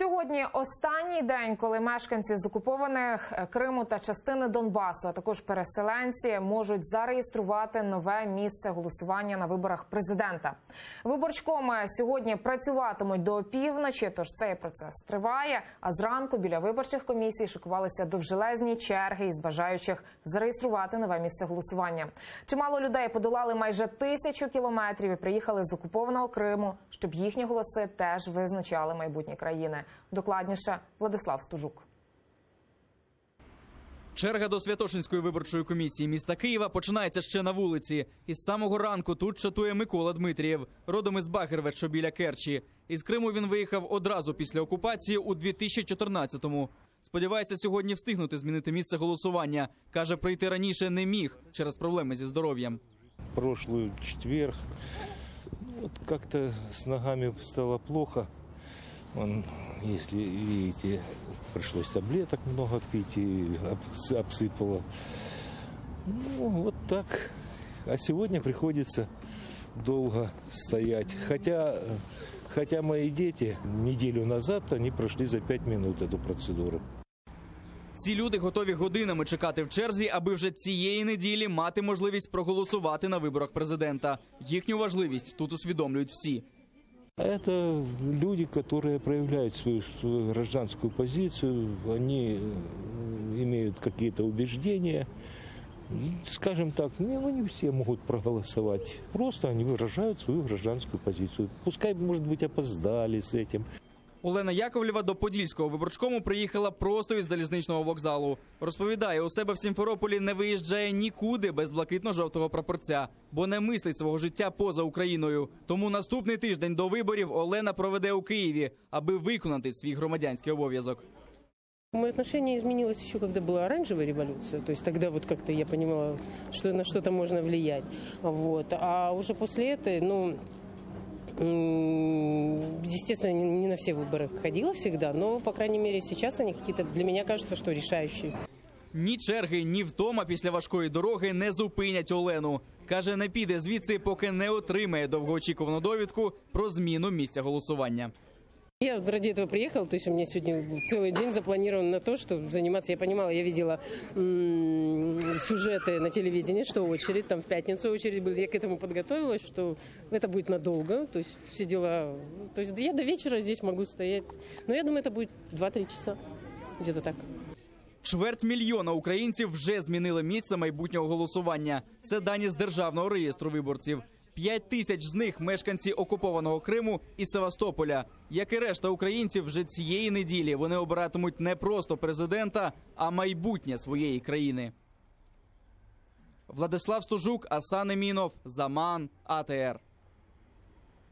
Сьогодні останній день, коли мешканці з окупованих е, Криму та частини Донбасу, а також переселенці, можуть зареєструвати нове місце голосування на виборах президента. Виборчкоми сьогодні працюватимуть до опівночі, тож цей процес триває. А зранку біля виборчих комісій шикувалися довжелезні черги із бажаючих зареєструвати нове місце голосування. Чимало людей подолали майже тисячу кілометрів і приїхали з окупованого Криму, щоб їхні голоси теж визначали майбутнє країни. Докладніше Владислав Стужук. Черга до Святошинської виборчої комісії міста Києва починається ще на вулиці. Із самого ранку тут чатує Микола Дмитрієв, родом із Багерве, що біля Керчі. Із Криму він виїхав одразу після окупації у 2014-му. Сподівається сьогодні встигнути змінити місце голосування. Каже, прийти раніше не міг через проблеми зі здоров'ям. прошлый четверг. Ну, как-то с ногами стало плохо. Он, если видите, пришлось таблеток много пить и обс- обсыпало. Ну, вот так. А сегодня приходится долго стоять. Хотя, э, хотя мои дети неделю назад, они прошли за пять минут эту процедуру. Ці люди готові годинами чекати в черзі, аби вже цієї неділі мати можливість проголосувати на виборах президента. Їхню важливість тут усвідомлюють всі. А Это люди, которые проявляют свою, гражданскую позицию, они э, имеют какие-то убеждения. Скажем так, не, ну, не все могут проголосовать. Просто они выражают свою гражданскую позицию. Пускай, может быть, опоздали с этим. Олена Яковлєва до Подільського виборчкому приїхала просто із залізничного вокзалу. Розповідає, у себе в Сімферополі не виїжджає нікуди без блакитно-жовтого прапорця, бо не мислить свого життя поза Україною. Тому наступний тиждень до виборів Олена проведе у Києві, аби виконати свій громадянський обов'язок. Мое отношение изменилось еще, когда была оранжевая революция. То есть тогда вот как-то я понимала, что на что-то можно влиять. Вот. А уже после этой, ну, естественно, не на все выборы ходила всегда, но, по крайней мере, сейчас они какие-то, для меня кажется, что решающие. Ні черги, ні втома після важкої дороги не зупинять Олену. Каже, не піде звідси, поки не отримає довгоочікувану довідку про зміну місця голосування. Я ради этого приехала, то есть у меня сегодня целый день запланирован на то, чтобы заниматься. Я понимала, я видела м, сюжеты на телевидении, что очередь, там в пятницу очередь будет. Я к этому подготовилась, что это будет надолго, то есть все дела. То есть я до вечера здесь могу стоять. Но я думаю, это будет 2-3 часа, где-то так. Чверть мільйона українців вже змінили місце майбутнього голосування. Це дані з державного реєстру виборців. П'ять тисяч з них мешканці окупованого Криму і Севастополя. Як і решта українців, вже цієї неділі вони обиратимуть не просто президента, а майбутнє своєї країни. Владислав Стужук, Асан Емінов, Заман, АТР.